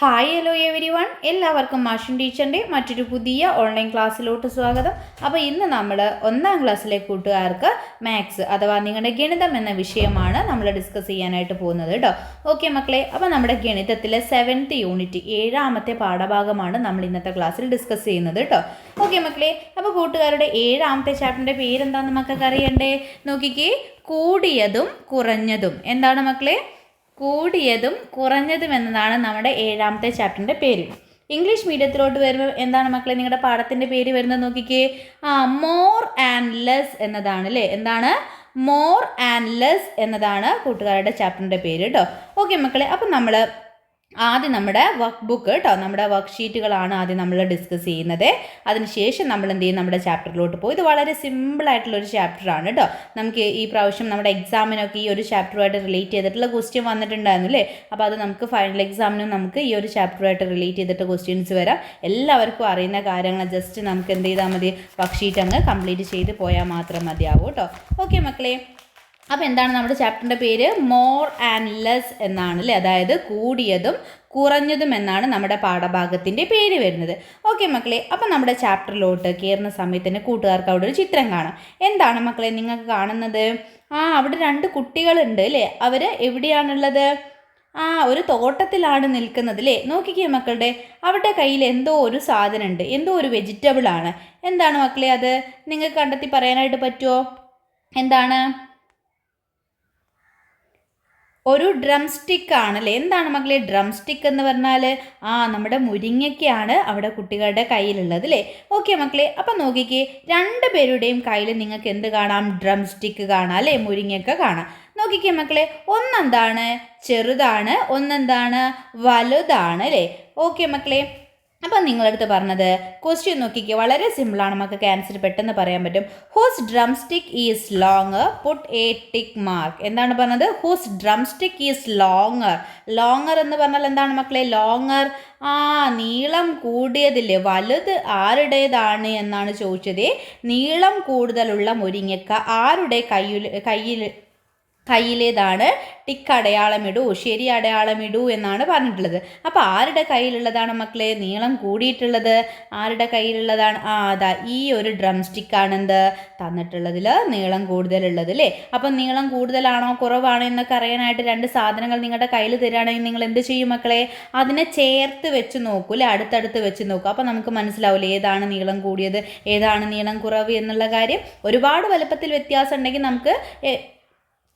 Hi hello every one എല്ലാവർക്കും മാഷൻ ടീച്ചറിന്റെ മറ്റൊരു പുതിയ ഓൺലൈൻ ക്ലാസ്സിലോട്ട് സ്വാഗതം. അപ്പോൾ ഇന്ന് നമ്മൾ ഒന്നാം ക്ലാസ്സിലെ കൂട്ടുകാർക്ക് മാത്സ് അഥവാ നിങ്ങളുടെ ഗണിതം എന്ന വിഷയമാണ് നമ്മൾ ഡിസ്കസ് ചെയ്യാനായിട്ട് പോകുന്നത് കേട്ടോ ഓക്കെ മക്കളെ അപ്പോൾ നമ്മുടെ ഗണിതത്തിലെ സെവൻത്ത് യൂണിറ്റ് ഏഴാമത്തെ പാഠഭാഗമാണ് നമ്മൾ ഇന്നത്തെ ക്ലാസ്സിൽ ഡിസ്കസ് ചെയ്യുന്നത് കേട്ടോ ഓക്കെ മക്കളെ അപ്പോൾ കൂട്ടുകാരുടെ ഏഴാമത്തെ ചാപ്റ്ററിന്റെ പേരെന്താണെന്ന് മക്കൾക്ക് അറിയണ്ടേ? നോക്കിക്കേ കൂടിയതും കുറഞ്ഞതും. എന്താണ് മക്കളെ? കൂടിയതും കുറഞ്ഞതും എന്നതാണ് നമ്മുടെ ഏഴാമത്തെ ചാപ്റ്ററിന്റെ പേര്. ഇംഗ്ലീഷ് മീഡിയത്തിലോട്ട് വരുമ്പോൾ എന്താണ് മക്കളെ നിങ്ങളുടെ പാഠത്തിന്റെ പേര് വരുന്നത് നോക്കിക്കേ. ആ മോർ ആൻഡ് ലെസ് എന്നതാണ് അല്ലേ എന്താണ്? മോർ ആൻഡ് ലെസ് എന്നതാണ് കൂട്ടുകാരുടെ ചാപ്റ്ററിന്റെ പേര് കേട്ടോ ഓക്കെ മക്കളെ അപ്പം നമ്മൾ ആദ്യം നമ്മുടെ വർക്ക് ബുക്ക് കേട്ടോ നമ്മുടെ വർക്ക് ഷീറ്റുകളാണ് ആദ്യം നമ്മൾ ഡിസ്കസ് ചെയ്യുന്നത്. അതിനുശേഷം നമ്മൾ എന്ത് ചെയ്യും? നമ്മുടെ ചാപ്റ്ററിലോട്ട് പോകും ഇത് വളരെ സിമ്പിൾ ആയിട്ടുള്ള ഒരു ചാപ്റ്ററാണ് കേട്ടോ നമുക്ക് ഈ പ്രാവശ്യം നമ്മുടെ എക്സാമിനൊക്കെ ഈ ഒരു ചാപ്റ്ററുമായിട്ട് റിലേറ്റ് ചെയ്തിട്ടുള്ള ക്വസ്റ്റ്യൻ വന്നിട്ടുണ്ടായിരുന്നു അല്ലേ? അപ്പോൾ അത് നമുക്ക് ഫൈനൽ എക്സാമിനും നമുക്ക് ഈ ഒരു ചാപ്റ്ററുമായിട്ട് റിലേറ്റ് ചെയ്തിട്ട് ക്വസ്റ്റ്യൻസ് വരാം. എല്ലാവർക്കും അറിയുന്ന കാര്യങ്ങൾ ജസ്റ്റ് നമുക്ക് എന്ത് ചെയ്താൽ മതി? വർക്ക് ഷീറ്റ് അങ്ങ് കംപ്ലീറ്റ് ചെയ്ത് പോയാൽ മാത്രം മതിയാവും കേട്ടോ ഓക്കെ മക്കളെ അപ്പോൾ എന്താണ് നമ്മുടെ ചാപ്റ്ററിന്റെ പേര്? മോർ ആൻഡ് ലെസ് എന്നാണ് അല്ലേ അതായത് കൂടിയതും കുറഞ്ഞതും എന്നാണ് നമ്മുടെ പാഠഭാഗത്തിന്റെ പേര് വരുന്നത്. ഓക്കെ മക്കളെ അപ്പം നമ്മുടെ ചാപ്റ്ററിലോട്ട് കയറുന്ന സമയത്ത് തന്നെ കൂട്ടുകാർക്ക് അവിടെ ഒരു ചിത്രം കാണാം. എന്താണ് മക്കളെ നിങ്ങൾക്ക് കാണുന്നത്? ആ അവിടെ രണ്ട് കുട്ടികളുണ്ട് അല്ലേ? അവർ എവിടെയാണുള്ളത്? ആ ഒരു തോട്ടത്തിലാണ് നിൽക്കുന്നത് അല്ലേ? നോക്കിക്കേ മക്കളുടെ അവരുടെ കയ്യിൽ എന്തോ ഒരു സാധനം ഉണ്ട് എന്തോ ഒരു വെജിറ്റബിൾ ആണ്. എന്താണ് മക്കളെ അത്? നിങ്ങൾക്ക് കണ്ടെത്തി പറയാനായിട്ട് പറ്റുമോ എന്താണ്? ഒരു ഡ്രം സ്റ്റിക്ക് ആണല്ലേ? എന്താണ് മക്കളെ ഡ്രം സ്റ്റിക്ക് എന്ന് പറഞ്ഞാൽ ആ നമ്മുടെ മുരിങ്ങയ്ക്കാണ് അവിടെ കുട്ടികളുടെ കയ്യിലുള്ളത് അല്ലേ ഓക്കെ മക്കളെ അപ്പം നോക്കിക്കേ രണ്ട് പേരുടെയും കയ്യിൽ നിങ്ങൾക്ക് എന്ത് കാണാം? ഡ്രം സ്റ്റിക്ക് കാണാം അല്ലേ? മുരിങ്ങയ്ക്ക കാണാം. നോക്കിക്കേ മക്കളെ ഒന്നെന്താണ്? ചെറുതാണ് ഒന്നെന്താണ്? വലുതാണ് അല്ലേ? ഓക്കെ മക്കളെ അപ്പം നിങ്ങളടുത്ത് പറഞ്ഞത് ക്വസ്റ്റ്യൻ നോക്കിക്കുക വളരെ സിമ്പിളാണ് നമുക്ക് ആൻസർ പെട്ടെന്ന് പറയാൻ പറ്റും. Whose drum stick is longer put a tick mark എന്താണ് പറഞ്ഞത്? Whose drum stick is longer longer എന്ന് പറഞ്ഞാൽ എന്താണ് മക്കളെ? ലോങ്ങർ ആ നീളം കൂടിയതില്ലേ? വലുത് ആരുടേതാണ് എന്നാണ് ചോദിച്ചത്. നീളം കൂടുതലുള്ള മുരിങ്ങക്ക ആരുടെ കയ്യിൽ കയ്യിൽ കയ്യിലേതാണ് ടിക്ക് അടയാളമിടൂ ശരി അടയാളമിടൂ എന്നാണ് പറഞ്ഞിട്ടുള്ളത്. അപ്പോൾ ആരുടെ കയ്യിലുള്ളതാണ് മക്കളെ? നീളം കൂടിയിട്ടുള്ളത്. ആരുടെ കയ്യിലുള്ളതാണ്? ആ അതാ ഈ ഒരു ഡ്രം സ്റ്റിക്കാണെന്ത് തന്നിട്ടുള്ളതിൽ നീളം കൂടുതലുള്ളത് അല്ലേ അപ്പം നീളം കൂടുതലാണോ കുറവാണോ എന്നൊക്കെ അറിയാനായിട്ട് രണ്ട് സാധനങ്ങൾ നിങ്ങളുടെ കയ്യിൽ തരികയാണെങ്കിൽ നിങ്ങൾ എന്ത് ചെയ്യും മക്കളെ? അതിനെ ചേർത്ത് വെച്ച് നോക്കൂ അല്ലേ അടുത്തടുത്ത് വെച്ച് നോക്കൂ. അപ്പോൾ നമുക്ക് മനസ്സിലാവില്ല ഏതാണ് നീളം കൂടിയത് ഏതാണ് നീളം കുറവ് എന്നുള്ള കാര്യം? ഒരുപാട് വലുപ്പത്തിൽ വ്യത്യാസം ഉണ്ടെങ്കിൽ നമുക്ക്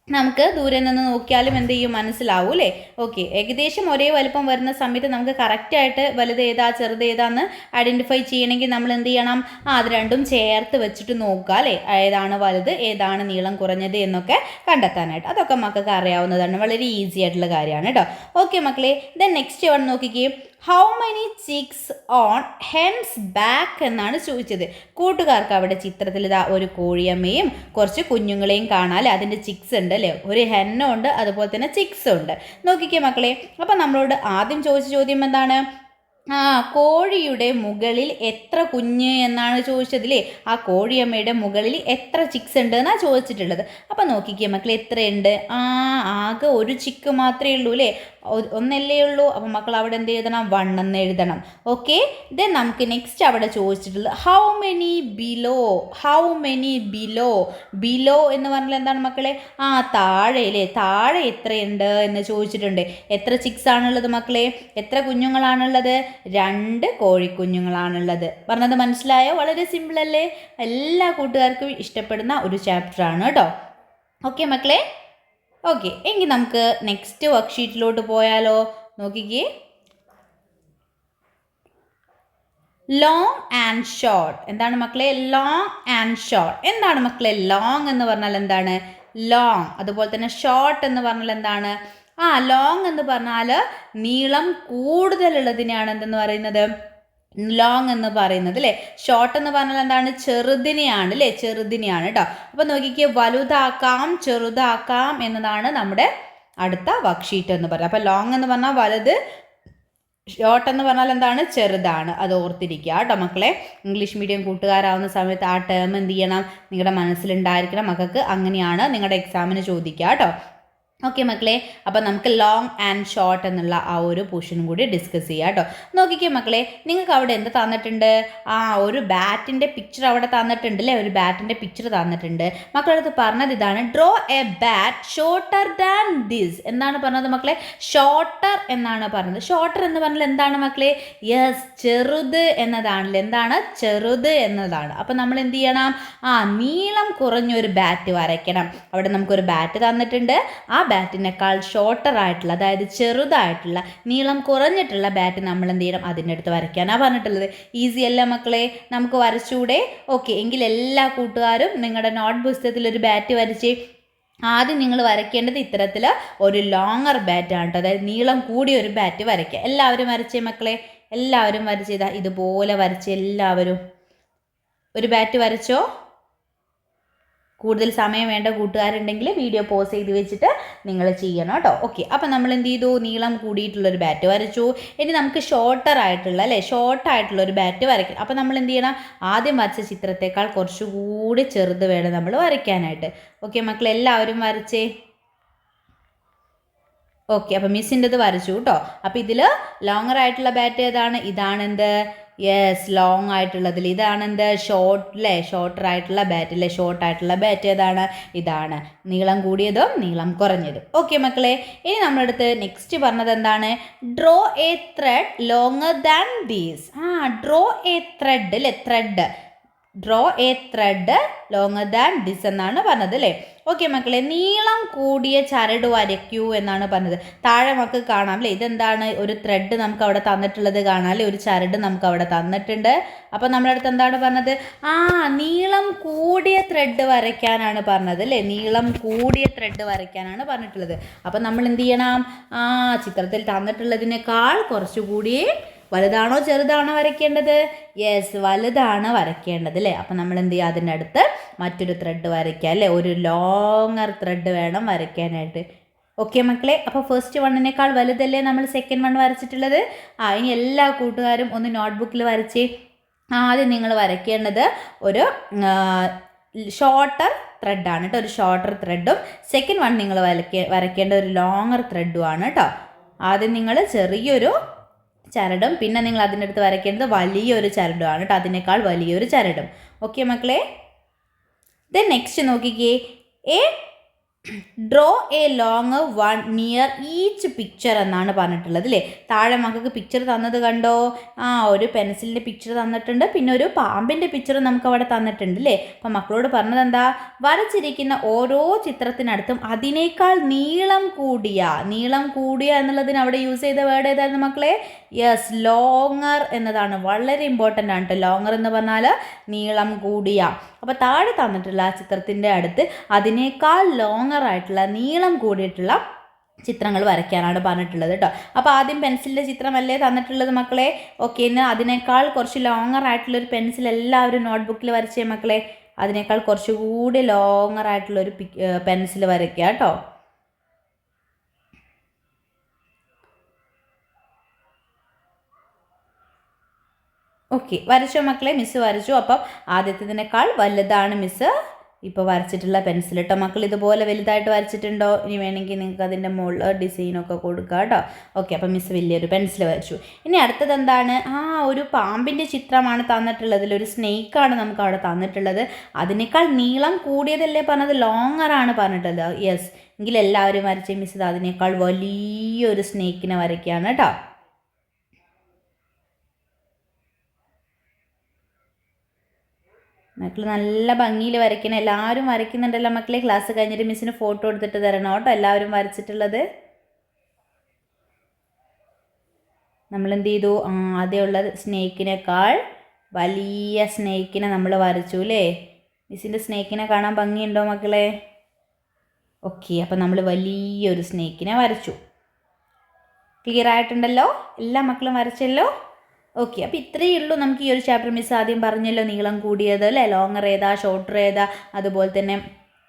നമുക്ക് ദൂരെ നിന്ന് നോക്കിയാലും എന്ത് ചെയ്യും? മനസ്സിലാവും അല്ലേ? ഓക്കെ ഏകദേശം ഒരേ വലുപ്പം വരുന്ന സമയത്ത് നമുക്ക് കറക്റ്റായിട്ട് വലുത് ഏതാ ചെറുത് ഏതാന്ന് ഐഡന്റിഫൈ ചെയ്യണമെങ്കിൽ നമ്മൾ എന്ത് ചെയ്യണം? ആ അത് രണ്ടും ചേർത്ത് വെച്ചിട്ട് നോക്കുക അല്ലേ? ഏതാണ് വലുത് ഏതാണ് നീളം കുറഞ്ഞത് എന്നൊക്കെ കണ്ടെത്താനായിട്ട്. അതൊക്കെ മക്കൾക്ക് അറിയാവുന്നതാണ്. വളരെ ഈസി ആയിട്ടുള്ള കാര്യമാണ് കേട്ടോ. ഓക്കെ മക്കളെ ദെൻ നെക്സ്റ്റ് വൺ നോക്കിക്കേ. How many chicks on hen's back എന്നാണ് ചോദിച്ചത്. കൂട്ടുകാർക്ക് അവിടെ ചിത്രത്തിൽ ഇതാ ഒരു കോഴിയമ്മയും കുറച്ച് കുഞ്ഞുങ്ങളെയും കാണാല്ലേ അതിന്റെ ചിക്സ് ഉണ്ട് അല്ലേ? ഒരു ഹെന്നുണ്ട് അതുപോലെ തന്നെ ചിക്സ് ഉണ്ട്. നോക്കിക്കേ മക്കളെ അപ്പം നമ്മളോട് ആദ്യം ചോദിച്ച ചോദ്യം എന്താണ്? ആ കോഴിയുടെ മുകളിൽ എത്ര കുഞ്ഞ് എന്നാണ് ചോദിച്ചതിലേ? ആ കോഴിയമ്മയുടെ മുകളിൽ എത്ര ചിക്സ് ഉണ്ട് എന്നാണ് ചോദിച്ചിട്ടുള്ളത്. അപ്പം നോക്കിക്കേ മക്കൾ എത്രയുണ്ട്? ആ ആകെ ഒരു ചിക്ക് മാത്രമേ ഉള്ളൂ അല്ലേ? ഒന്നല്ലേ ഉള്ളൂ? അപ്പം മക്കൾ അവിടെ എന്ത് എഴുതണം? വൺ എന്ന് എഴുതണം. ഓക്കെ ദെൻ നമുക്ക് നെക്സ്റ്റ് അവിടെ ചോദിച്ചിട്ടുള്ളത് how many below how many below below എന്ന് പറഞ്ഞാൽ എന്താണ് മക്കളെ? ആ താഴെ അല്ലേ? താഴെ എത്രയുണ്ട് എന്ന് ചോദിച്ചിട്ടുണ്ട്. എത്ര ചിക്സ് ആണുള്ളത് മക്കളെ? എത്ര കുഞ്ഞുങ്ങളാണുള്ളത്? രണ്ട് കോഴിക്കുഞ്ഞുങ്ങളാണുള്ളത്. പറഞ്ഞത് മനസ്സിലായോ? വളരെ സിമ്പിളല്ലേ എല്ലാ കൂട്ടുകാർക്കും ഇഷ്ടപ്പെടുന്ന ഒരു ചാപ്റ്ററാണ് കേട്ടോ. ഓക്കെ മക്കളെ? ഓക്കെ എങ്കിൽ നമുക്ക് നെക്സ്റ്റ് വർക്ക്ഷീറ്റിലോട്ട് പോയാലോ? നോക്കിക്കേ. ലോങ് ആൻഡ് ഷോർട്ട് എന്താണ് മക്കളെ? ലോങ് ആൻഡ് ഷോർട്ട് എന്താണ് മക്കളെ? ലോങ് എന്ന് പറഞ്ഞാൽ എന്താണ്? ലോങ് അതുപോലെ തന്നെ ഷോർട്ട് എന്ന് പറഞ്ഞാൽ എന്താണ്? ആ ലോങ് എന്ന് പറഞ്ഞാൽ നീളം കൂടുതലുള്ളതിനെയാണ് എന്തെന്ന് പറയുന്നത്? ലോങ് എന്ന് പറയുന്നത് അല്ലേ ഷോർട്ട് എന്ന് പറഞ്ഞാൽ എന്താണ്? ചെറുതിനെയാണ് അല്ലേ ചെറുതിനെയാണ് കേട്ടോ അപ്പോൾ നോക്കിക്കേ വലുതാക്കാം ചെറുതാക്കാം എന്നതാണ് നമ്മുടെ അടുത്ത വർക്ക്ഷീറ്റ് എന്ന് പറയുന്നത് അപ്പോൾ ലോങ് എന്ന് പറഞ്ഞാൽ വലുത് ഷോർട്ട് എന്ന് പറഞ്ഞാൽ എന്താണ്? ചെറുതാണ്. അത് ഓർത്തിരിക്കുക കേട്ടോ മക്കളെ. ഇംഗ്ലീഷ് മീഡിയം കൂട്ടുകാരാവുന്ന സമയത്ത് ആ ടേം എന്ത് ചെയ്യണം? നിങ്ങളുടെ മനസ്സിലുണ്ടായിരിക്കണം. മക്കൾക്ക് അങ്ങനെയാണ് നിങ്ങളുടെ എക്സാമിന് ചോദിക്കുക കേട്ടോ ഓക്കെ മക്കളെ അപ്പോൾ നമുക്ക് ലോങ് ആൻഡ് ഷോർട്ട് എന്നുള്ള ആ ഒരു പോർഷനും കൂടി ഡിസ്കസ് ചെയ്യാം കേട്ടോ നോക്കിക്കേ മക്കളെ നിങ്ങൾക്ക് അവിടെ എന്ത് തന്നിട്ടുണ്ട്? ആ ഒരു ബാറ്റിന്റെ പിക്ചർ അവിടെ തന്നിട്ടുണ്ട് അല്ലേ ഒരു ബാറ്റിന്റെ പിക്ചർ തന്നിട്ടുണ്ട്. മക്കളടുത്ത് പറഞ്ഞത് ഇതാണ് draw a bat shorter than this എന്നാണ് പറഞ്ഞത് മക്കളെ? ഷോർട്ടർ എന്നാണ് പറഞ്ഞത്. ഷോർട്ടർ എന്ന് പറഞ്ഞാൽ എന്താണ് മക്കളെ? യെസ് ചെറുത് എന്നതാണല്ലോ. എന്താണ്? ചെറുത് എന്നതാണ്. അപ്പോൾ നമ്മൾ എന്ത് ചെയ്യണം? ആ നീളം കുറഞ്ഞൊരു ബാറ്റ് വരയ്ക്കണം. അവിടെ നമുക്കൊരു ബാറ്റ് തന്നിട്ടുണ്ട്. ആ ബാറ്റിനേക്കാൾ ഷോർട്ടർ ആയിട്ടുള്ള അതായത് ചെറുതായിട്ടുള്ള നീളം കുറഞ്ഞിട്ടുള്ള ബാറ്റ് നമ്മൾ എന്ത് ചെയ്യണം? അതിന്റെ അടുത്ത് വരയ്ക്കാനാണ് പറഞ്ഞിട്ടുള്ളത്. ഈസി അല്ല മക്കളെ? നമുക്ക് വരച്ചൂടെ? ഓക്കെ എങ്കിൽ എല്ലാ കൂട്ടുകാരും നിങ്ങളുടെ നോട്ട് പുസ്തകത്തിൽ ഒരു ബാറ്റ് വരച്ച് ആദ്യം നിങ്ങൾ വരയ്ക്കേണ്ടത് ഇത്തരത്തിൽ ഒരു ലോങ്ങർ ബാറ്റാണ് കേട്ടോ അതായത് നീളം കൂടിയ ഒരു ബാറ്റ് വരയ്ക്കുക. എല്ലാവരും വരച്ചേ മക്കളെ? എല്ലാവരും വരച്ചേതാ ഇതുപോലെ വരച്ച് എല്ലാവരും ഒരു ബാറ്റ് വരച്ചോ? കൂടുതൽ സമയം വേണ്ട കൂട്ടുകാരുണ്ടെങ്കിൽ വീഡിയോ പോസ് ചെയ്ത് വെച്ചിട്ട് നിങ്ങൾ ചെയ്യണം കേട്ടോ. ഓക്കെ അപ്പം നമ്മൾ എന്ത് ചെയ്തു? നീളം കൂടിയിട്ടുള്ളൊരു ബാറ്റ് വരച്ചു. ഇനി നമുക്ക് ഷോർട്ടർ ആയിട്ടുള്ള അല്ലേ? ഷോർട്ട് ആയിട്ടുള്ള ഒരു ബാറ്റ് വരയ്ക്കണം. അപ്പം നമ്മൾ എന്ത് ചെയ്യണം? ആദ്യം വരച്ച ചിത്രത്തേക്കാൾ കുറച്ചുകൂടി ചെറുത് വേണം നമ്മൾ വരയ്ക്കാനായിട്ട്. ഓക്കെ മക്കൾ എല്ലാവരും വരച്ചേ? ഓക്കെ അപ്പം മിസ്സിന്റെത് വരച്ചു കേട്ടോ. അപ്പം ഇതിൽ ലോങ്ങർ ആയിട്ടുള്ള ബാറ്റ് ഏതാണ്? ഇതാണ് എന്ത്? യെസ് ലോങ് ആയിട്ടുള്ളതിൽ ഇതാണ് എന്ത് ഷോർട്ട് അല്ലേ ഷോർട്ടർ ആയിട്ടുള്ള ബാറ്റ് അല്ലേ ഷോർട്ട് ആയിട്ടുള്ള ബാറ്റ് ഏതാണ്? ഇതാണ്. നീളം കൂടിയതും നീളം കുറഞ്ഞതും. ഓക്കെ മക്കളെ. ഇനി നമ്മളടുത്ത് നെക്സ്റ്റ് പറഞ്ഞത് എന്താണ്? Draw a thread longer than these ആ ഡ്രോ എ ത്രെഡ് അല്ലേ thread draw a thread longer than this എന്നാണ് പറഞ്ഞത് അല്ലേ ഓക്കെ മക്കളെ നീളം കൂടിയ ചരട് വരയ്ക്കൂ എന്നാണ് പറഞ്ഞത്. താഴെ നമുക്ക് കാണാം അല്ലേ? ഇതെന്താണ്? ഒരു ത്രെഡ് നമുക്ക് അവിടെ തന്നിട്ടുള്ളത് കാണാം അല്ലേ? ഒരു ചരട് നമുക്ക് അവിടെ തന്നിട്ടുണ്ട്. അപ്പോൾ നമ്മുടെ അടുത്ത് എന്താണ് പറഞ്ഞത്? ആ നീളം കൂടിയ ത്രെഡ് വരയ്ക്കാനാണ് പറഞ്ഞത് അല്ലേ? നീളം കൂടിയ ത്രെഡ് വരയ്ക്കാനാണ് പറഞ്ഞിട്ടുള്ളത്. അപ്പോൾ നമ്മൾ എന്ത് ചെയ്യണം? ആ ചിത്രത്തിൽ തന്നിട്ടുള്ളതിനേക്കാൾ കുറച്ചുകൂടി വലുതാണോ ചെറുതാണോ വരയ്ക്കേണ്ടത്? യെസ് വലുതാണ് വരയ്ക്കേണ്ടത് അല്ലേ? അപ്പം നമ്മൾ എന്ത് ചെയ്യുക? അതിന്റെ അടുത്ത് മറ്റൊരു ത്രെഡ് വരയ്ക്കുക അല്ലേ? ഒരു ലോങ്ങർ ത്രെഡ് വേണം വരയ്ക്കാനായിട്ട്. ഓക്കെ മക്കളെ അപ്പോൾ ഫസ്റ്റ് വണ്ണിനേക്കാൾ വലുതല്ലേ നമ്മൾ സെക്കൻഡ് വൺ വരച്ചിട്ടുള്ളത്? ആ ഇനി എല്ലാ കൂട്ടുകാരും ഒന്ന് നോട്ട്ബുക്കിൽ വരച്ച് ആദ്യം നിങ്ങൾ വരയ്ക്കേണ്ടത് ഒരു ഷോർട്ടർ ത്രെഡാണ് കേട്ടോ. ഒരു ഷോർട്ടർ ത്രെഡും സെക്കൻഡ് വൺ നിങ്ങൾ വരയ്ക്ക വരയ്ക്കേണ്ട ഒരു ലോങ്ങർ ത്രെഡുമാണ് കേട്ടോ. ആദ്യം നിങ്ങൾ ചെറിയൊരു ചരടും. പിന്നെ നിങ്ങൾ അതിന്റെ അടുത്ത് വരയ്ക്കേണ്ടത് വലിയൊരു ചരടുമാണ് കേട്ടോ. അതിനേക്കാൾ വലിയൊരു ചരടും. ഓക്കെ മക്കളെ? ദെൻ നെക്സ്റ്റ് നോക്കിക്കേ. A draw a long one near each picture എന്നാണ് പറഞ്ഞിട്ടുള്ളത് അല്ലേ താഴെ മക്കൾക്ക് പിക്ചർ തന്നത് കണ്ടോ? ആ ഒരു പെൻസിലിന്റെ പിക്ചർ തന്നിട്ടുണ്ട്. പിന്നെ ഒരു പാമ്പിന്റെ പിക്ചർ നമുക്ക് അവിടെ തന്നിട്ടുണ്ട് അല്ലേ അപ്പം മക്കളോട് പറഞ്ഞത് എന്താ? വരച്ചിരിക്കുന്ന ഓരോ ചിത്രത്തിനടുത്തും അതിനേക്കാൾ നീളം കൂടിയ നീളം കൂടിയ എന്നുള്ളതിന് അവിടെ യൂസ് ചെയ്ത വേർഡ് ഏതായിരുന്നു മക്കളെ? യെസ് ലോങ്ങർ എന്നതാണ്. വളരെ ഇമ്പോർട്ടന്റ് ആണ് കേട്ടോ ലോങ്ങർ എന്ന് പറഞ്ഞാൽ നീളം കൂടിയ. അപ്പോൾ താഴെ തന്നിട്ടുള്ള ആ ചിത്രത്തിന്റെ അടുത്ത് അതിനേക്കാൾ ലോങ്ങർ ആയിട്ടുള്ള നീളം കൂടിയിട്ടുള്ള ചിത്രങ്ങൾ വരയ്ക്കാനാണ് പറഞ്ഞിട്ടുള്ളത് കേട്ടോ അപ്പോൾ ആദ്യം പെൻസിലിന്റെ ചിത്രമല്ലേ തന്നിട്ടുള്ളത് മക്കളെ? ഓക്കെ ഇന്ന് അതിനേക്കാൾ കുറച്ച് ലോങ്ങർ ആയിട്ടുള്ളൊരു പെൻസിൽ എല്ലാവരും നോട്ട്ബുക്കിൽ വരച്ചേ മക്കളെ. അതിനേക്കാൾ കുറച്ചുകൂടി ലോങ്ങർ ആയിട്ടുള്ളൊരു ഒരു പെൻസിൽ വരയ്ക്കുക കേട്ടോ ഓക്കെ വരച്ചോ മക്കളെ? മിസ്സ് വരച്ചു. അപ്പം ആദ്യത്തേതിനേക്കാൾ വലുതാണ് മിസ്സ് ഇപ്പോൾ വരച്ചിട്ടുള്ള പെൻസിൽ കേട്ടോ മക്കൾ ഇതുപോലെ വലുതായിട്ട് വരച്ചിട്ടുണ്ടോ? ഇനി വേണമെങ്കിൽ നിങ്ങൾക്ക് അതിന്റെ മുകളിൽ ഡിസൈനൊക്കെ കൊടുക്കുക കേട്ടോ. ഓക്കെ അപ്പം മിസ് വലിയൊരു പെൻസിൽ വരച്ചു. ഇനി അടുത്തത് എന്താണ്? ആ ഒരു പാമ്പിന്റെ ചിത്രമാണ് തന്നിട്ടുള്ളത്. ഒരു സ്നേക്കാണ് നമുക്ക് അവിടെ തന്നിട്ടുള്ളത്. അതിനേക്കാൾ നീളം കൂടിയതല്ലേ പറഞ്ഞത്? ലോങ്ങറാണ് പറഞ്ഞിട്ടുള്ളത്. യെസ് എങ്കിൽ എല്ലാവരും വരച്ച് മിസ് അതിനേക്കാൾ വലിയൊരു സ്നേക്കിനെ വരയ്ക്കുകയാണ് കേട്ടോ. മക്കൾ നല്ല ഭംഗിയിൽ വരയ്ക്കണം. എല്ലാവരും വരയ്ക്കുന്നുണ്ടല്ലോ മക്കളെ. ക്ലാസ് കഴിഞ്ഞിട്ട് മിസ്സിന് ഫോട്ടോ എടുത്തിട്ട് തരണം കേട്ടോ. എല്ലാവരും വരച്ചിട്ടുള്ളത്. നമ്മൾ എന്ത് ചെയ്തു ആദ്യമുള്ള സ്നേക്കിനേക്കാൾ വലിയ സ്നേക്കിനെ നമ്മൾ വരച്ചു അല്ലേ? മിസ്സിന്റെ സ്നേക്കിനെ കാണാൻ ഭംഗിയുണ്ടോ മക്കളെ? ഓക്കെ അപ്പം നമ്മൾ വലിയൊരു സ്നേക്കിനെ വരച്ചു. ക്ലിയർ ആയിട്ടുണ്ടല്ലോ? എല്ലാ മക്കളും വരച്ചല്ലോ? ഓക്കെ അപ്പോൾ ഇത്രയേ ഉള്ളൂ. നമുക്ക് ഈ ഒരു ചാപ്റ്റർ മിസ് ആദ്യം പറഞ്ഞല്ലോ നീളം കൂടിയത് അല്ലേ? ലോങ്ങർ ഏതാ ഷോർട്ടർ ഏതാ? അതുപോലെ തന്നെ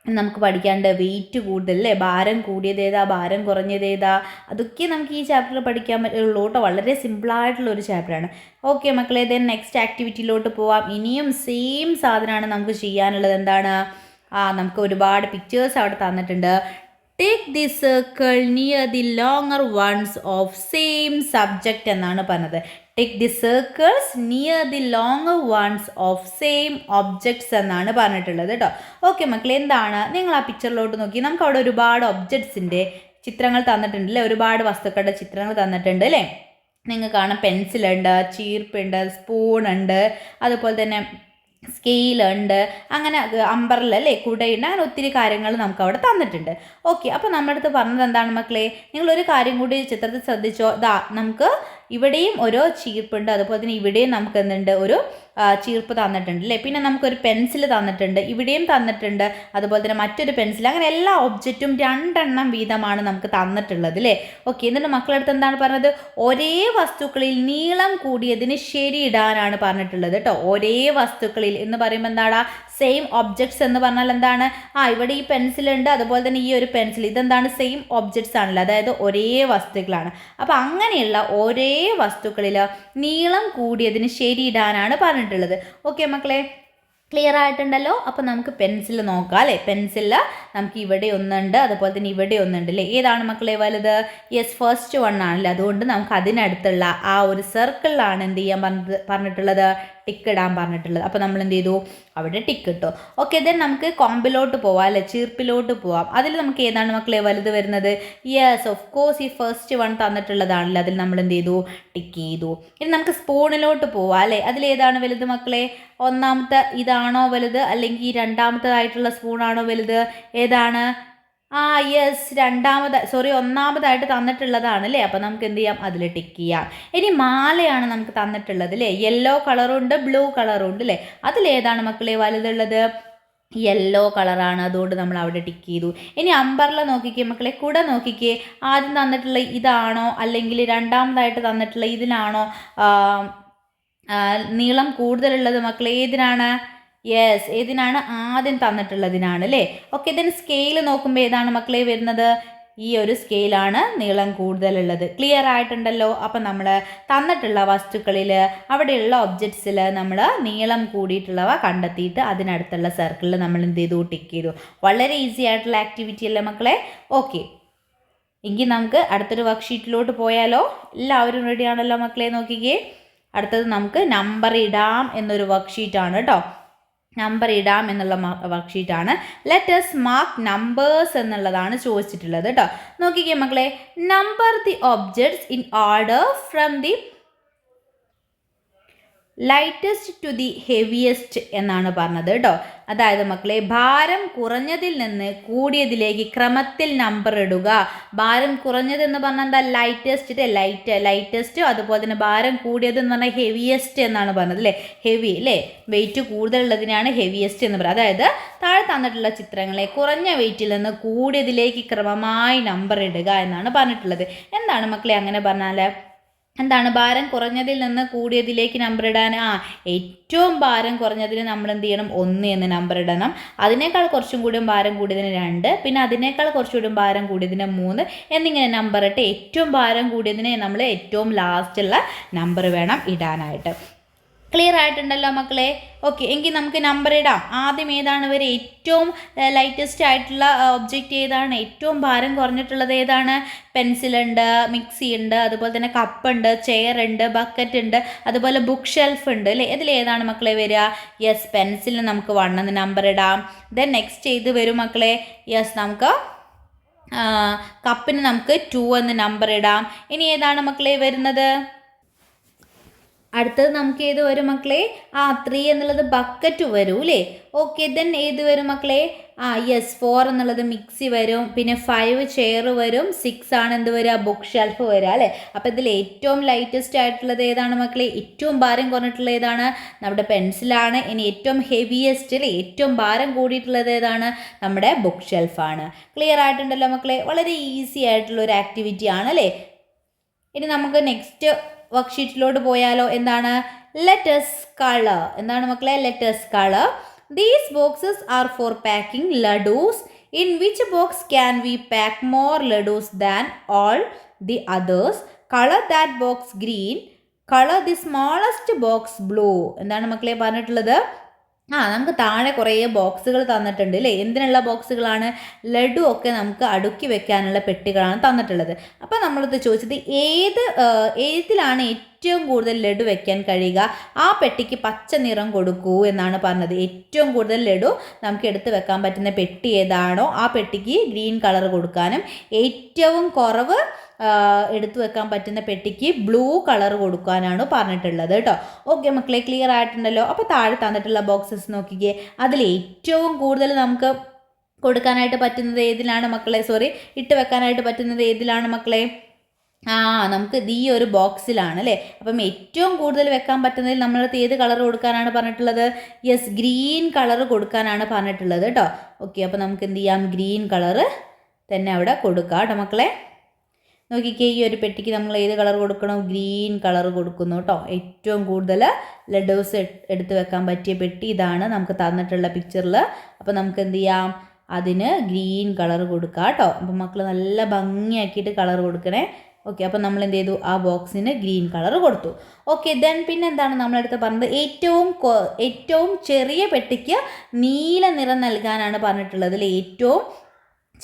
നമുക്ക് പഠിക്കാണ്ട് വെയിറ്റ് കൂടുതൽ അല്ലേ? ഭാരം കൂടിയത് ഏതാ ഭാരം കുറഞ്ഞത് ഏതാ? അതൊക്കെ നമുക്ക് ഈ ചാപ്റ്ററിൽ പഠിക്കാൻ പറ്റുള്ളൂ കേട്ടോ. വളരെ സിമ്പിളായിട്ടുള്ള ഒരു ചാപ്റ്ററാണ് ഓക്കെ മക്കളെ ദെൻ നെക്സ്റ്റ് ആക്ടിവിറ്റിയിലോട്ട് പോവാം. ഇനിയും സെയിം സാധനമാണ് നമുക്ക് ചെയ്യാനുള്ളത്. എന്താണ്? ആ നമുക്ക് ഒരുപാട് പിക്ചേഴ്സ് അവിടെ തന്നിട്ടുണ്ട്. Take the circle near the longer ones of same subject എന്നാണ് പറഞ്ഞത്. Take the circles near the longer ones of same objects എന്നാണ് പറഞ്ഞിട്ടുള്ളത് കേട്ടോ ഓക്കെ മക്കളെ എന്താണ്? നിങ്ങൾ ആ പിക്ചറിലോട്ട് നോക്കി. നമുക്ക് അവിടെ ഒരുപാട് ഒബ്ജക്ട്സിന്റെ ചിത്രങ്ങൾ തന്നിട്ടുണ്ട് അല്ലേ ഒരുപാട് വസ്തുക്കളുടെ ചിത്രങ്ങൾ തന്നിട്ടുണ്ട് അല്ലേ നിങ്ങൾക്ക് കാണാം. പെൻസിലുണ്ട് ചീർപ്പുണ്ട് സ്പൂണുണ്ട് അതുപോലെ തന്നെ സ്കെയിലുണ്ട് അങ്ങനെ അമ്പർല അല്ലേ കുടയുണ്ട് അങ്ങനെ ഒത്തിരി കാര്യങ്ങൾ നമുക്ക് അവിടെ തന്നിട്ടുണ്ട്. ഓക്കെ അപ്പോൾ നമ്മുടെ അടുത്ത് പറഞ്ഞത് എന്താണ് മക്കളെ? നിങ്ങളൊരു കാര്യം കൂടി ചിത്രത്തിൽ ശ്രദ്ധിച്ചോ? ദാ നമുക്ക് ഇവിടെയും ഒരു ചീർപ്പുണ്ട്. അതുപോലെ തന്നെ ഇവിടെയും നമുക്ക് എന്തുണ്ട്? ഒരു ചീർപ്പ് തന്നിട്ടുണ്ട് അല്ലേ? പിന്നെ നമുക്കൊരു പെൻസിൽ തന്നിട്ടുണ്ട്. ഇവിടെയും തന്നിട്ടുണ്ട്. അതുപോലെ തന്നെ മറ്റൊരു പെൻസിൽ. അങ്ങനെ എല്ലാ ഒബ്ജക്റ്റും രണ്ടെണ്ണം വീതമാണ് നമുക്ക് തന്നിട്ടുള്ളത് അല്ലേ? ഓക്കെ എന്നിട്ട് മക്കളടുത്ത് എന്താണ് പറഞ്ഞത്? ഒരേ വസ്തുക്കളിൽ നീളം കൂടിയതിന് ശരി ഇടാനാണ് പറഞ്ഞിട്ടുള്ളത് കേട്ടോ. ഒരേ വസ്തുക്കളിൽ എന്ന് പറയുമ്പോൾ എന്താടാ? സെയിം ഒബ്ജക്ട്സ് എന്ന് പറഞ്ഞാൽ എന്താണ്? ആ ഇവിടെ ഈ പെൻസിൽ ഉണ്ട് അതുപോലെ തന്നെ ഈ ഒരു പെൻസിൽ ഇതെന്താണ്? സെയിം ഒബ്ജക്ട്സ് ആണല്ലോ. അതായത് ഒരേ വസ്തുക്കളാണ്. അപ്പോൾ അങ്ങനെയുള്ള ഒരേ വസ്തുക്കളിൽ നീളം കൂടിയതിന് ശരിയിടാനാണ് പറഞ്ഞിട്ടുള്ളത്. ഓക്കെ മക്കളെ? ക്ലിയർ ആയിട്ടുണ്ടല്ലോ? അപ്പോൾ നമുക്ക് പെൻസിൽ നോക്കാം അല്ലേ? പെൻസിൽ നമുക്ക് ഇവിടെ ഒന്നുണ്ട് അതുപോലെ തന്നെ ഇവിടെ ഒന്നുണ്ട് അല്ലേ? ഏതാണ് മക്കളെ വലുത്? യെസ് ഫസ്റ്റ് വൺ ആണല്ലേ. അതുകൊണ്ട് നമുക്ക് അതിനടുത്തുള്ള ആ ഒരു സർക്കിളിലാണ് എന്ത് ചെയ്യാൻ പറഞ്ഞത് പറഞ്ഞിട്ടുള്ളത്? ടിക്ക് ഇടാൻ പറഞ്ഞിട്ടുള്ളത്. അപ്പോൾ നമ്മൾ എന്ത് ചെയ്തു? അവിടെ ടിക്ക് ഇട്ടു. ഓക്കെ ദെൻ നമുക്ക് കോമ്പിലോട്ട് പോവാം അല്ലെ? ചീർപ്പിലോട്ട് പോവാം. അതിൽ നമുക്ക് ഏതാണ് മക്കളെ വലുത് വരുന്നത്? യെസ് ഓഫ് കോഴ്സ് ഈ ഫസ്റ്റ് വൺ തന്നിട്ടുള്ളതാണല്ലോ. അതിൽ നമ്മൾ എന്ത് ചെയ്തു? ടിക്ക് ചെയ്തു. ഇനി നമുക്ക് സ്പൂണിലോട്ട് പോവാം അല്ലേ? അതിലേതാണ് വലുത് മക്കളെ? ഒന്നാമത്തെ ഇതാണോ വലുത്? അല്ലെങ്കിൽ രണ്ടാമത്തേതായിട്ടുള്ള സ്പൂണാണോ വലുത്? ഏതാണ്? ആ യെസ് രണ്ടാമത് സോറി ഒന്നാമതായിട്ട് തന്നിട്ടുള്ളതാണ് അല്ലേ? അപ്പോൾ നമുക്ക് എന്ത് ചെയ്യാം? അതിൽ ടിക്ക് ചെയ്യാം. ഇനി മാലയാണ് നമുക്ക് തന്നിട്ടുള്ളത് അല്ലേ? യെല്ലോ കളറുണ്ട് ബ്ലൂ കളറുണ്ട് അല്ലേ? അതിലേതാണ് മക്കളെ വലുതുള്ളത്? യെല്ലോ കളറാണ് അതുകൊണ്ട് നമ്മൾ അവിടെ ടിക്ക് ചെയ്തു. ഇനി അമ്പർല നോക്കിക്കേ മക്കളെ കുട നോക്കിക്കേ. ആദ്യം തന്നിട്ടുള്ള ഇതാണോ? അല്ലെങ്കിൽ രണ്ടാമതായിട്ട് തന്നിട്ടുള്ള ഇതിനാണോ? നീളം കൂടുതലുള്ളത് മക്കളെ ഏതിനാണ്? യെസ് ഏതിനാണ് ആദ്യം തന്നിട്ടുള്ളതിനാണ് അല്ലേ? ഓക്കെ ഇതിന് സ്കെയിൽ നോക്കുമ്പോൾ ഏതാണ് മക്കളെ വരുന്നത്? ഈ ഒരു സ്കെയിലാണ് നീളം കൂടുതലുള്ളത്. ക്ലിയർ ആയിട്ടുണ്ടല്ലോ? അപ്പം നമ്മൾ തന്നിട്ടുള്ള വസ്തുക്കളിൽ അവിടെയുള്ള ഒബ്ജക്ട്സിൽ നമ്മൾ നീളം കൂടിയിട്ടുള്ളവ കണ്ടെത്തിയിട്ട് അതിനടുത്തുള്ള സർക്കിളിൽ നമ്മൾ എന്ത് ചെയ്തു? ടിക്ക് ചെയ്തു. വളരെ ഈസി ആയിട്ടുള്ള ആക്ടിവിറ്റി അല്ലേ മക്കളെ? ഓക്കെ എങ്കിൽ നമുക്ക് അടുത്തൊരു വർക്ക്ഷീറ്റിലോട്ട് പോയാലോ? എല്ലാവരും റെഡിയാണല്ലോ മക്കളെ? നോക്കിക്കേ. അടുത്തത് നമുക്ക് നമ്പർ ഇടാം എന്നൊരു വർക്ക് വർക്ക്ഷീറ്റാണ് കേട്ടോ. നമ്പർ ഇടാം എന്നുള്ള വർക്ക്ഷീറ്റാണ് ലെറ്റസ് മാർക്ക് നമ്പേഴ്സ് എന്നുള്ളതാണ് ചോദിച്ചിട്ടുള്ളത് കേട്ടോ നോക്കിക്കേ മക്കളെ number the objects in order from the lightest to the heaviest എന്നാണ് പറഞ്ഞത് കേട്ടോ അതായത് മക്കളെ ഭാരം കുറഞ്ഞതിൽ നിന്ന് കൂടിയതിലേക്ക് ക്രമത്തിൽ നമ്പർ ഇടുക. ഭാരം കുറഞ്ഞത് എന്ന് പറഞ്ഞാൽ എന്താ? ലൈറ്റസ്റ്റ് ലൈറ്റ് ലൈറ്റസ്റ്റ് അതുപോലെ തന്നെ ഭാരം കൂടിയത് എന്ന് പറഞ്ഞാൽ ഹെവിയസ്റ്റ് എന്നാണ് പറഞ്ഞത് അല്ലേ ഹെവി അല്ലേ വെയിറ്റ് കൂടുതലുള്ളതിനാണ് ഹെവിയസ്റ്റ് എന്ന് പറയുന്നത്. അതായത് താഴെ തന്നിട്ടുള്ള ചിത്രങ്ങളെ കുറഞ്ഞ വെയിറ്റിൽ നിന്ന് കൂടിയതിലേക്ക് ക്രമമായി നമ്പർ ഇടുക എന്നാണ് പറഞ്ഞിട്ടുള്ളത്. എന്താണ് മക്കളെ അങ്ങനെ പറഞ്ഞാൽ എന്താണ്? ഭാരം കുറഞ്ഞതിൽ നിന്ന് കൂടിയതിലേക്ക് നമ്പർ ഇടാൻ. ആ ഏറ്റവും ഭാരം കുറഞ്ഞതിന് നമ്മൾ എന്ത് ചെയ്യണം? ഒന്ന് എന്ന് നമ്പർ ഇടണം. അതിനേക്കാൾ കുറച്ചും കൂടി ഭാരം കൂടിയതിന് രണ്ട്. പിന്നെ അതിനേക്കാൾ കുറച്ചുകൂടി ഭാരം കൂടിയതിന് മൂന്ന്. എന്നിങ്ങനെ നമ്പർ ഇട്ട് ഏറ്റവും ഭാരം കൂടിയതിനെ നമ്മൾ ഏറ്റവും ലാസ്റ്റുള്ള നമ്പർ വേണം ഇടാനായിട്ട്. ക്ലിയർ ആയിട്ടുണ്ടല്ലോ മക്കളെ? ഓക്കെ എങ്കിൽ നമുക്ക് നമ്പർ ഇടാം. ആദ്യം ഏതാണ് വരെ ഏറ്റവും ലൈറ്റസ്റ്റ് ആയിട്ടുള്ള ഒബ്ജക്റ്റ് ഏതാണ്? ഏറ്റവും ഭാരം കുറഞ്ഞിട്ടുള്ളത് ഏതാണ്? പെൻസിലുണ്ട് മിക്സി ഉണ്ട് അതുപോലെ തന്നെ കപ്പുണ്ട് ചെയർ ഉണ്ട് ബക്കറ്റ് ഉണ്ട് അതുപോലെ ബുക്ക് ഷെൽഫ് ഉണ്ട് അല്ലേ? ഇതിൽ ഏതാണ് മക്കളെ വരിക? യെസ് പെൻസിലിന് നമുക്ക് വൺ എന്ന് നമ്പർ ഇടാം. ദെൻ നെക്സ്റ്റ് ചെയ്ത് വരും മക്കളെ? യെസ് നമുക്ക് കപ്പിന് നമുക്ക് ടു എന്ന് നമ്പർ ഇടാം. ഇനി ഏതാണ് മക്കളെ വരുന്നത്? അടുത്തത് നമുക്ക് ഏത് വരും മക്കളെ? ആ ത്രീ എന്നുള്ളത് ബക്കറ്റ് വരും അല്ലേ ഓക്കെ ദെൻ ഏത് വരും മക്കളെ? ആ യെസ് ഫോർ എന്നുള്ളത് മിക്സി വരും. പിന്നെ ഫൈവ് ചെയർ വരും. സിക്സ് ആണ് എന്ത് വരിക ബുക്ക് ഷെൽഫ് വരിക അല്ലേ അപ്പോൾ ഇതിൽ ഏറ്റവും ലൈറ്റസ്റ്റ് ആയിട്ടുള്ളത് ഏതാണ് മക്കളെ? ഏറ്റവും ഭാരം കുറഞ്ഞിട്ടുള്ള ഏതാണ്? നമ്മുടെ പെൻസിലാണ് ഇനി ഏറ്റവും ഹെവിയസ്റ്റ് അല്ലേ ഏറ്റവും ഭാരം കൂടിയിട്ടുള്ളത് ഏതാണ്? നമ്മുടെ ബുക്ക് ഷെൽഫാണ് ക്ലിയർ ആയിട്ടുണ്ടല്ലോ മക്കളെ? വളരെ ഈസി ആയിട്ടുള്ള ഒരു ആക്ടിവിറ്റി ആണ് അല്ലേ ഇനി നമുക്ക് നെക്സ്റ്റ് വർക്ക്ഷീറ്റിലോട്ട് പോയാലോ? എന്താണ്? ലെറ്റസ് കളർ എന്താണ് മക്കളെ? Let's colour these boxes are for packing ladoos in which box can we pack more ladoos than all the others colour that box green colour the smallest box blue എന്താണ് മക്കളെ പറഞ്ഞിട്ടുള്ളത്? ആ നമുക്ക് താഴെ കുറേ ബോക്സുകൾ തന്നിട്ടുണ്ട് അല്ലേ എന്തിനുള്ള ബോക്സുകളാണ്? ലഡു ഒക്കെ നമുക്ക് അടുക്കി വെക്കാനുള്ള പെട്ടികളാണ് തന്നിട്ടുള്ളത്. അപ്പോൾ നമ്മളിത് ചോദിച്ചത് ഏത് ഏതിലാണ് ഏറ്റവും കൂടുതൽ ലഡു വെക്കാൻ കഴിയുക. ആ പെട്ടിക്ക് പച്ച നിറം കൊടുക്കൂ എന്നാണ് പറഞ്ഞത്. ഏറ്റവും കൂടുതൽ ലഡു നമുക്ക് എടുത്ത് വെക്കാൻ പറ്റുന്ന പെട്ടി ഏതാണോ ആ പെട്ടിക്ക് ഗ്രീൻ കളർ കൊടുക്കാനും ഏറ്റവും കുറവ് എടുത്തു വെക്കാൻ പറ്റുന്ന പെട്ടിക്ക് ബ്ലൂ കളർ കൊടുക്കാനാണ് പറഞ്ഞിട്ടുള്ളത് കേട്ടോ. ഓക്കെ മക്കളെ ക്ലിയർ ആയിട്ടുണ്ടല്ലോ? അപ്പോൾ താഴെ തന്നിട്ടുള്ള ബോക്സസ് നോക്കിക്കേ. അതിൽ ഏറ്റവും കൂടുതൽ നമുക്ക് കൊടുക്കാനായിട്ട് പറ്റുന്നത് ഏതിലാണ് മക്കളെ? സോറി ഇട്ട് വെക്കാനായിട്ട് പറ്റുന്നത് ഏതിലാണ് മക്കളെ? ആ നമുക്ക് ഈ ഒരു ബോക്സിലാണ് അല്ലേ? അപ്പം ഏറ്റവും കൂടുതൽ വെക്കാൻ പറ്റുന്നതിൽ നമ്മളടുത്ത് ഏത് കളർ കൊടുക്കാനാണ് പറഞ്ഞിട്ടുള്ളത്? യെസ് ഗ്രീൻ കളർ കൊടുക്കാനാണ് പറഞ്ഞിട്ടുള്ളത് കേട്ടോ ഓക്കെ അപ്പോൾ നമുക്ക് എന്ത് ചെയ്യാം? ഗ്രീൻ കളറ് തന്നെ അവിടെ കൊടുക്കാം കേട്ടോ മക്കളെ. നോക്കിക്കേ ഈ ഒരു പെട്ടിക്ക് നമ്മൾ ഏത് കളർ കൊടുക്കണം? ഗ്രീൻ കളർ കൊടുക്കുന്നു കേട്ടോ ഏറ്റവും കൂടുതൽ ലഡോസ് എടുത്ത് വെക്കാൻ പറ്റിയ പെട്ടി ഇതാണ് നമുക്ക് തന്നിട്ടുള്ള പിക്ചറിൽ അപ്പോൾ നമുക്ക് എന്ത് ചെയ്യാം? അതിന് ഗ്രീൻ കളർ കൊടുക്കാം കേട്ടോ അപ്പം മക്കൾ നല്ല ഭംഗിയാക്കിയിട്ട് കളർ കൊടുക്കണേ. ഓക്കെ അപ്പോൾ നമ്മൾ എന്ത് ചെയ്തു? ആ ബോക്സിന് ഗ്രീൻ കളർ കൊടുത്തു. ഓക്കെ ദെൻ പിന്നെ എന്താണ് നമ്മളടുത്ത് പറഞ്ഞത്? ഏറ്റവും ഏറ്റവും ചെറിയ പെട്ടിക്ക് നീല നിറം നൽകാനാണ് പറഞ്ഞിട്ടുള്ളത് അതിൽ ഏറ്റവും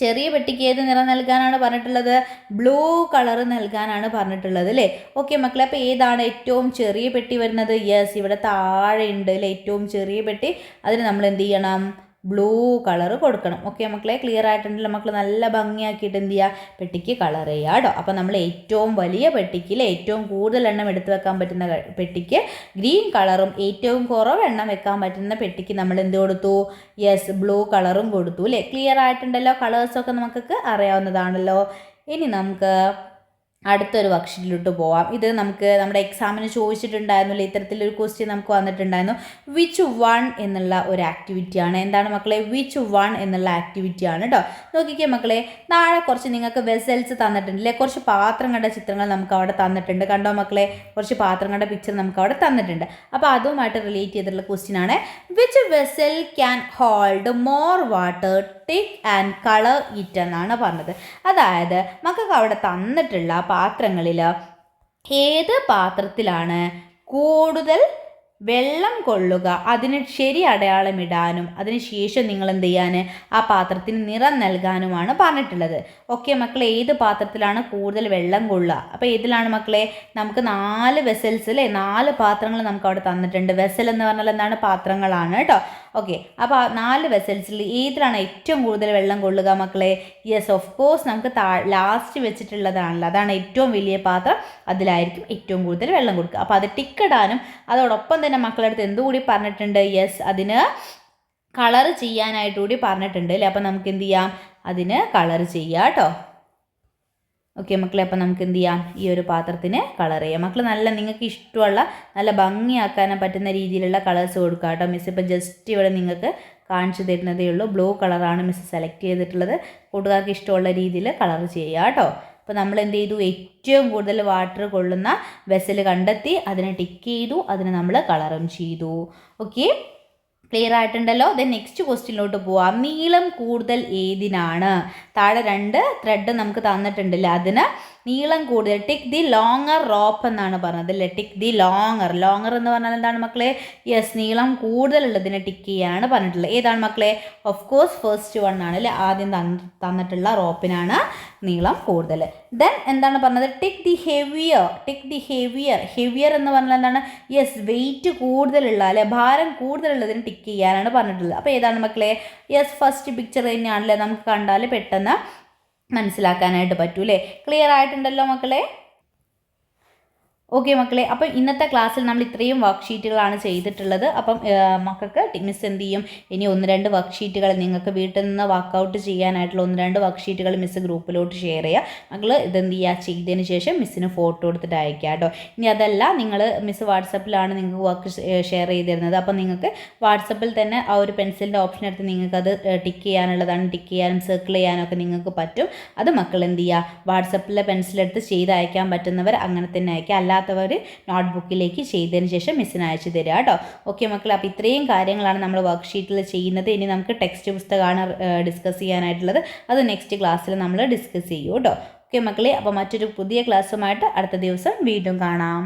ചെറിയ പെട്ടിക്ക് ഏത് നിറം നൽകാനാണ് പറഞ്ഞിട്ടുള്ളത്? ബ്ലൂ കളർ നൽകാനാണ് പറഞ്ഞിട്ടുള്ളത് അല്ലേ? ഓക്കെ മക്കളെ അപ്പോൾ ഏതാണ് ഏറ്റവും ചെറിയ പെട്ടി വരുന്നത്? യെസ് ഇവിടെ താഴെ ഉണ്ട് അല്ലേ? ഏറ്റവും ചെറിയ പെട്ടി. അതിന് നമ്മൾ എന്ത് ചെയ്യണം? ബ്ലൂ കളർ കൊടുക്കണം. ഓക്കെ മക്കളെ ക്ലിയർ ആയിട്ടുണ്ടല്ലോ. മക്കൾ നല്ല ഭംഗിയാക്കിയിട്ട് എന്ത് ചെയ്യുക പെട്ടിക്ക് കളർ ചെയ്യുക കേട്ടോ അപ്പോൾ നമ്മൾ ഏറ്റവും വലിയ പെട്ടിക്കിൽ ഏറ്റവും കൂടുതൽ എണ്ണം എടുത്തു വെക്കാൻ പറ്റുന്ന പെട്ടിക്ക് ഗ്രീൻ കളറും ഏറ്റവും കുറവ് എണ്ണം വെക്കാൻ പറ്റുന്ന പെട്ടിക്ക് നമ്മൾ എന്ത് കൊടുത്തു? യെസ് ബ്ലൂ കളറും കൊടുത്തു. അല്ലേ ക്ലിയർ ആയിട്ടുണ്ടല്ലോ? കളേഴ്സൊക്കെ നമുക്ക് അറിയാവുന്നതാണല്ലോ. ഇനി നമുക്ക് അടുത്തൊരു വർക്ക്ഷീറ്റിലോട്ട് പോവാം. ഇത് നമുക്ക് നമ്മുടെ എക്സാമിന് ചോദിച്ചിട്ടുണ്ടായിരുന്നില്ല ഇത്തരത്തിലൊരു ക്വസ്റ്റ്യൻ നമുക്ക് വന്നിട്ടുണ്ടായിരുന്നു. വിച്ച് വൺ എന്നുള്ള ഒരു ആക്ടിവിറ്റിയാണ് എന്താണ് മക്കളെ? വിച്ച് വൺ എന്നുള്ള ആക്ടിവിറ്റിയാണ് കേട്ടോ നോക്കിക്കേ മക്കളെ താഴെ കുറച്ച് നിങ്ങൾക്ക് വെസൽസ് തന്നിട്ടുണ്ട് തന്നിട്ടുണ്ടല്ലേ കുറച്ച് പാത്രങ്ങളുടെ ചിത്രങ്ങൾ നമുക്ക് അവിടെ തന്നിട്ടുണ്ട്. കണ്ടോ മക്കളെ? കുറച്ച് പാത്രങ്ങളുടെ പിക്ചർ നമുക്ക് അവിടെ തന്നിട്ടുണ്ട്. അപ്പോൾ അതുമായിട്ട് റിലേറ്റ് ചെയ്തിട്ടുള്ള ക്വസ്റ്റ്യൻ ആണ്. Which vessel can hold more water tick and colour it എന്നാണ് പറഞ്ഞത്. അതായത് മക്കൾക്ക് അവിടെ തന്നിട്ടുള്ള പാത്രങ്ങളിൽ ഏത് പാത്രത്തിലാണ് കൂടുതൽ വെള്ളം കൊള്ളുക അതിന് ശരി അടയാളമിടാനും അതിന് ശേഷം നിങ്ങൾ എന്ത് ചെയ്യാൻ ആ പാത്രത്തിന് നിറം നൽകാനുമാണ് പറഞ്ഞിട്ടുള്ളത്. ഓക്കെ മക്കളെ ഏത് പാത്രത്തിലാണ് കൂടുതൽ വെള്ളം കൊള്ളുക? അപ്പോൾ ഏതിലാണ് മക്കളെ നമുക്ക് നാല് വെസൽസ് അല്ലേ നാല് പാത്രങ്ങൾ നമുക്ക് അവിടെ തന്നിട്ടുണ്ട്. വെസൽ എന്ന് പറഞ്ഞാൽ എന്താണ്? പാത്രങ്ങളാണ് കേട്ടോ. ഓക്കെ അപ്പോൾ നാല് വെസൽസിൽ ഏതിലാണ് ഏറ്റവും കൂടുതൽ വെള്ളം കൊള്ളുക മക്കളെ? യെസ് ഓഫ് കോഴ്സ് നമുക്ക് താ ലാസ്റ്റ് വെച്ചിട്ടുള്ളതാണല്ലോ. അതാണ് ഏറ്റവും വലിയ പാത്രം അതിലായിരിക്കും ഏറ്റവും കൂടുതൽ വെള്ളം കൊടുക്കുക. അപ്പോൾ അത് ടിക്കിടാനും അതോടൊപ്പം തന്നെ മക്കളുടെ അടുത്ത് എന്തുകൂടി പറഞ്ഞിട്ടുണ്ട്? യെസ് അതിന് കളർ ചെയ്യാനായിട്ട് കൂടി പറഞ്ഞിട്ടുണ്ട് അല്ലേ? അപ്പോൾ നമുക്ക് എന്ത് ചെയ്യാം? അതിന് കളർ ചെയ്യാം കേട്ടോ. ഓക്കെ മക്കളെ അപ്പം നമുക്ക് എന്ത് ചെയ്യാം? ഈ ഒരു പാത്രത്തിന് കളർ ചെയ്യാം. മക്കൾ നല്ല നിങ്ങൾക്ക് ഇഷ്ടമുള്ള നല്ല ഭംഗിയാക്കാൻ പറ്റുന്ന രീതിയിലുള്ള കളേഴ്സ് കൊടുക്കുക കേട്ടോ. മിസ് ഇപ്പം ജസ്റ്റ് ഇവിടെ നിങ്ങൾക്ക് കാണിച്ചു തരുന്നതേ ഉള്ളൂ. ബ്ലൂ കളറാണ് മിസ് സെലക്ട് ചെയ്തിട്ടുള്ളത്. കൂട്ടുകാർക്ക് ഇഷ്ടമുള്ള രീതിയിൽ കളർ ചെയ്യുക കേട്ടോ. അപ്പോൾ നമ്മൾ എന്ത് ചെയ്തു? ഏറ്റവും കൂടുതൽ വാട്ടർ കൊള്ളുന്ന വെസൽ കണ്ടെത്തി അതിനെ ടിക്ക് ചെയ്തു അതിനെ നമ്മൾ കളറും ചെയ്തു. ഓക്കെ ക്ലിയർ ആയിട്ടുണ്ടല്ലോ? ദെൻ നെക്സ്റ്റ് ക്വസ്റ്റ്യനിലോട്ട് പോവാം. നീളം കൂടുതൽ ഏതിനാണ്? താഴെ രണ്ട് ത്രെഡ് നമുക്ക് തന്നിട്ടുണ്ടല്ലോ അതിന്? നീളം കൂടുതൽ. ടിക്ക് ദി ലോങ്ങർ റോപ്പ് എന്നാണ് പറഞ്ഞത് അല്ലേ? ടിക്ക് ദി ലോങ്ങർ ലോങ്ങർ എന്ന് പറഞ്ഞാൽ എന്താണ് മക്കളെ? യെസ് നീളം കൂടുതലുള്ളതിനെ ടിക്ക് ചെയ്യാണ് പറഞ്ഞിട്ടുള്ളത്. ഏതാണ് മക്കളെ? ഓഫ് കോഴ്സ് ഫസ്റ്റ് വൺ ആണ് അല്ലേ? ആദ്യം തന്നിട്ടുള്ള റോപ്പിനാണ് നീളം കൂടുതൽ. ദെൻ എന്താണ് പറഞ്ഞത്? Tick the heavier tick the heavier heavier എന്ന് പറഞ്ഞാൽ എന്താണ്? യെസ് വെയിറ്റ് കൂടുതലുള്ള അല്ലെ? ഭാരം കൂടുതലുള്ളതിന് ടിക്ക് ചെയ്യാനാണ് പറഞ്ഞിട്ടുള്ളത്. അപ്പോൾ ഏതാണ് മക്കളെ? യെസ് ഫസ്റ്റ് പിക്ചർ തന്നെയാണല്ലേ? നമുക്ക് കണ്ടാൽ പെട്ടെന്ന് മനസ്സിലാക്കാനായിട്ട് പറ്റൂ അല്ലേ ക്ലിയർ ആയിട്ടുണ്ടല്ലോ മക്കളെ? ഓക്കെ മക്കളെ അപ്പം ഇന്നത്തെ ക്ലാസ്സിൽ നമ്മൾ ഇത്രയും വർക്ക് ഷീറ്റുകളാണ് ചെയ്തിട്ടുള്ളത്. അപ്പം മക്കൾക്ക് മിസ് എന്ത് ചെയ്യും? ഇനി ഒന്ന് രണ്ട് വർക്ക് ഷീറ്റുകൾ നിങ്ങൾക്ക് വീട്ടിൽ നിന്ന് വർക്കൗട്ട് ചെയ്യാനായിട്ടുള്ള ഒന്ന് രണ്ട് വർക്ക് ഷീറ്റുകൾ മിസ് ഗ്രൂപ്പിലോട്ട് ഷെയർ ചെയ്യുക. മക്കൾ ഇതെന്ത് ചെയ്യുക? ചെയ്തതിന് ശേഷം മിസ്സിന് ഫോട്ടോ എടുത്തിട്ട് അയക്കുക കേട്ടോ. ഇനി അതല്ല നിങ്ങൾ മിസ് വാട്സപ്പിലാണ് നിങ്ങൾക്ക് വർക്ക് ഷെയർ ചെയ്തിരുന്നത്. അപ്പം നിങ്ങൾക്ക് വാട്സപ്പിൽ തന്നെ ആ ഒരു പെൻസിലിന്റെ ഓപ്ഷൻ എടുത്ത് നിങ്ങൾക്ക് അത് ടിക്ക് ചെയ്യാനുള്ളതാണ്. ടിക്ക് ചെയ്യാനും സർക്കിൾ ചെയ്യാനും ഒക്കെ നിങ്ങൾക്ക് പറ്റും. അത് മക്കൾ എന്ത് ചെയ്യുക വാട്സപ്പിലെ പെൻസിലെടുത്ത് ചെയ്ത് അയക്കാൻ പറ്റുന്നവർ അങ്ങനെ തന്നെ അയക്കുക അല്ലാത്തവർ നോട്ട്ബുക്കിലേക്ക് ചെയ്തതിന് ശേഷം മിസ്സിന് അയച്ചു തരിക കേട്ടോ. ഓക്കെ മക്കൾ അപ്പോൾ ഇത്രയും കാര്യങ്ങളാണ് നമ്മൾ വർക്ക് ഷീറ്റിൽ ചെയ്യുന്നത്. ഇനി നമുക്ക് ടെക്സ്റ്റ് പുസ്തകമാണ് ഡിസ്കസ് ചെയ്യാനായിട്ടുള്ളത്. അത് നെക്സ്റ്റ് ക്ലാസ്സിൽ നമ്മൾ ഡിസ്കസ് ചെയ്യൂ കേട്ടോ. ഓക്കെ മക്കളെ അപ്പോൾ മറ്റൊരു പുതിയ ക്ലാസ്സുമായിട്ട് അടുത്ത ദിവസം വീണ്ടും കാണാം.